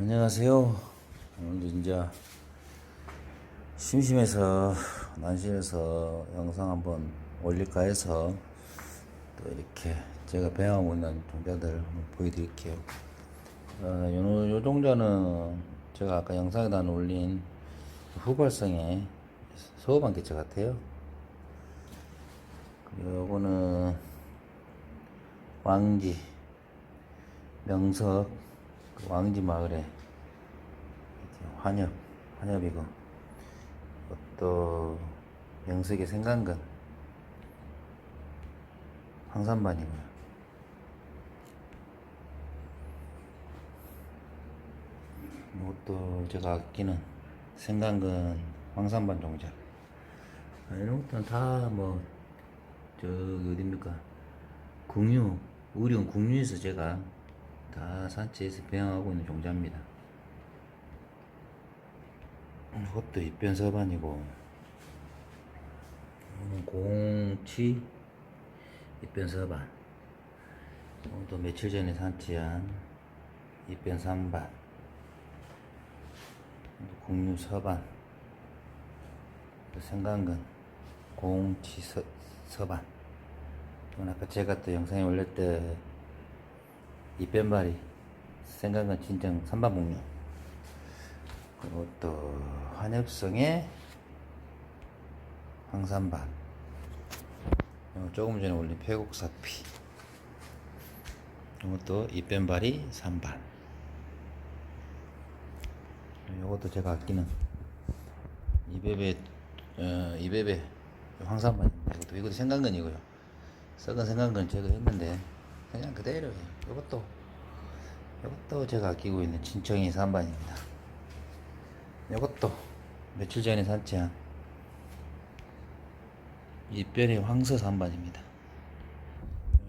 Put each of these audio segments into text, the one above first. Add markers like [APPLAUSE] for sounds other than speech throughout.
안녕하세요. 오늘도 이제 심심해서 난실에서 영상 한번 올릴까 해서 또 이렇게 제가 배워하고 있는 종자들 보여드릴게요. 어, 요, 요 종자는 제가 아까 영상에다 올린 후발성의 소호반 개체 같아요. 요거는 왕지 명석 그 왕지 마을에 환엽 환엽이고 또 명석의 생강근 황산반이고요. 이것도 제가 아끼는 생강근 황산반 종자 아, 이런 것들은 다 뭐 저기 어딥니까 국류 우리온 국류에서 제가 다 산지에서 배양하고 있는 종자입니다. 이것도 입변 서반이고 이거는 공치 입변 서반. 또 며칠 전에 산지한 입변삼반. 국류서반. 또 생강근 공치 서, 서반. 이건 아까 제가 또 영상에 올렸때 이변발이 생강근 진정 삼반목류 그리고 또 환엽성의 황산반. 조금 전에 올린 폐곡사피. 이것도 이변발이 3반. 이것도 제가 아끼는 이베베 어, 이베베 황산반입니다. 이것도 이것도 생강근이고요. 썩은 생강근 제거했는데 그냥 그대로예요. 이것도 이것도 제가 아끼고 있는 진청이 3반입니다. 이것도 며칠 전에 산지한 이별의 황서 3반입니다.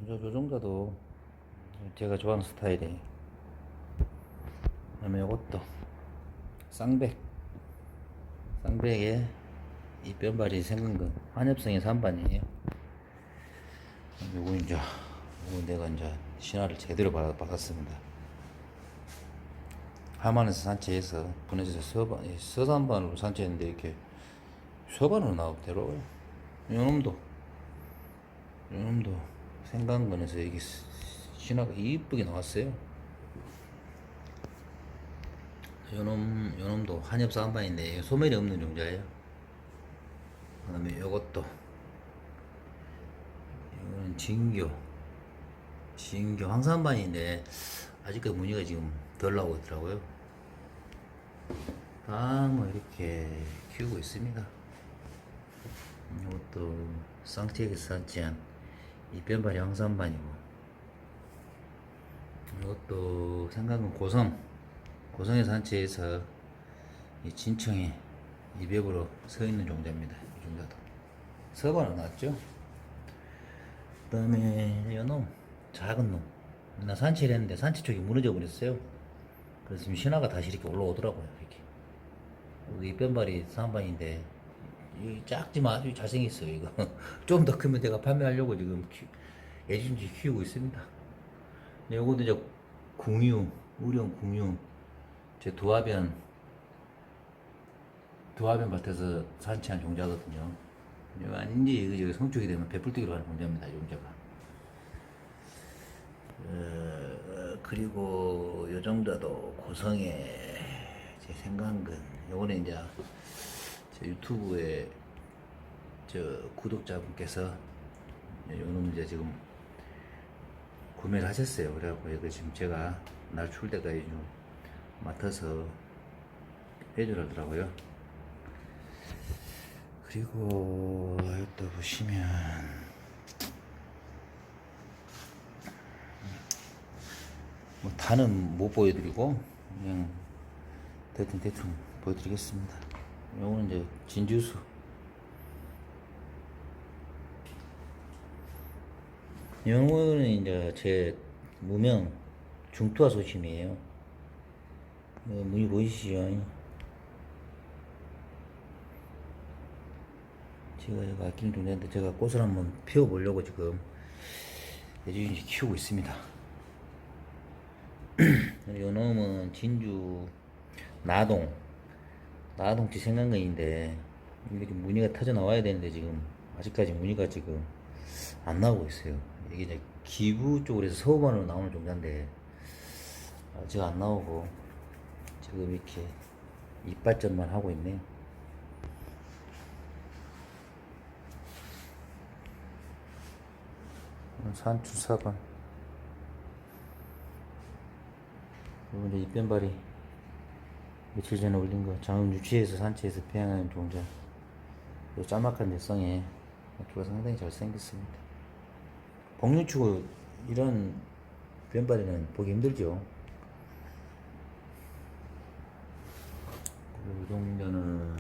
요, 요 정도도 제가 좋아하는 스타일이에요. 그다음에 이것도 쌍백 쌍백에 이 뼈발이 생근근 환엽성의 3반이에요. 요거 이제 내가 이제 신화를 제대로 받, 받았습니다. 하만에서 산채해서 보내줘서 서반, 이 서산반으로 산채했는데 이렇게 서반으로 나오더라고요. 요놈도 요놈도 생강근에서 이게 스- 신화가 이쁘게 나왔어요. 요놈 요놈도 한엽 산반인데 소멸이 없는 종자예요. 그 다음에 요것도 이거는 진교 진교 황산반인데 아직까지 무늬가 지금 덜 나오고 있더라고요. 다뭐 이렇게 키우고 있습니다. 이것도 쌍티에게서 산지한 이변발이 황산반이고 이것도 생각은 고성 고성의 산지에서 이 진청에 200으로 서 있는 종자입니다. 이 종자도. 서반은 났죠? 그 다음에 요놈 작은 놈. 나 산치를 했는데 산치 쪽이 무너져 버렸어요. 그래서 지금 신화가 다시 이렇게 올라오더라고요. 이렇게. 여기 이변발이 산반인데 이 작지만 아주 잘생겼어요. 이거 [LAUGHS] 좀 더 크면 내가 판매하려고 지금 키, 애진지 키우고 있습니다. 근데 요것도 이제 궁유, 우령 궁유, 제 두화변 두화변 밭에서 산치한 종자거든요. 아닌지 이거 성축이 되면 배불뚝이로 가는 종자입니다. 이 종자가. 어, 그리고 요 정도도 고성의 제 생강근 요거는 이제 제 유튜브에 저 구독자분께서 요놈 이제 지금 구매를 하셨어요. 그래갖고 이거 지금 제가 날 추울 때까지 좀 맡아서 해주라더라고요. 그리고 또 보시면 뭐 다는 못 보여드리고 그냥 대충 대충 보여드리겠습니다. 요거는 이제 진주수. 요거는 이제 제 무명 중투화 소심이에요. 어, 문이 보이시죠? 제가 이거 아끼는 종자인데 제가 꽃을 한번 피워보려고 지금 예전에 키우고 있습니다. 요 놈은 진주 나동 나동치 생강근인데 이게 좀 무늬가 터져 나와야 되는데 지금 아직까지 무늬가 지금 안 나오고 있어요. 이게 이제 기부 쪽으로 해서 서반으로 나오는 종자인데 아직 안 나오고 지금 이렇게 이빨점만 하고 있네요. 산주사관 이제 입변발이 며칠 전에 올린 거. 장흥 유치에서 산지에서 배양하는 종자 요 짤막한 뇌성에 두가 상당히 잘생겼습니다. 복류치고 이런 변발이는 보기 힘들죠. 그리고 이 종자는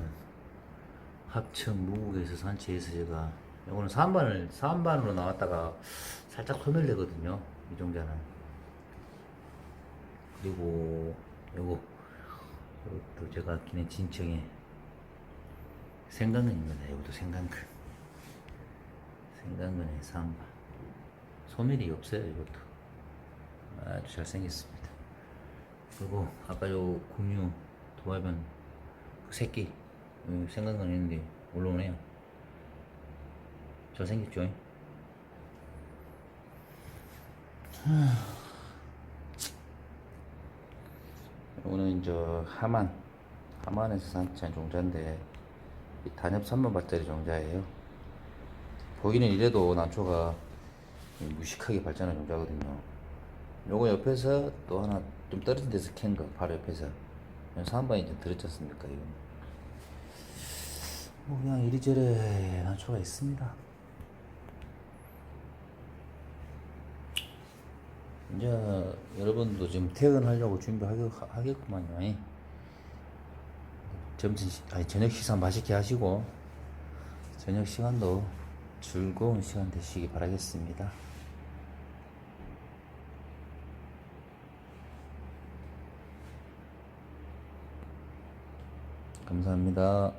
합천 무국에서 산지에서 제가 요거는 3반을 3반으로 나왔다가 살짝 소멸되거든요. 이 종자는 그리고 요거 이것도 제가 아끼는 진청의 생강근입니다. 이것도 생강근. 생강근의 삼바. 소멸이 없어요. 이것도 아주 잘생겼습니다. 그리고 아까 요 공유 도화변 그 새끼 음, 생강근 있는데 올라오네요. 잘생겼죠? 오늘 이제 하만 하만에서 산치한 종자인데 이 단엽 3만발짜리 종자예요. 보기는 이래도 난초가 무식하게 발전한 종자거든요. 요거 옆에서 또 하나 좀 떨어진 데서 캔거 바로 옆에서 3반이 이제 들었지 않습니까 이거 뭐 그냥 이리저리 난초가 있습니다. 이제 여러분도 지금 퇴근하려고 준비하겠구만요. 점심, 시- 아니 저녁 식사 맛있게 하시고 저녁 시간도 즐거운 시간 되시기 바라겠습니다. 감사합니다.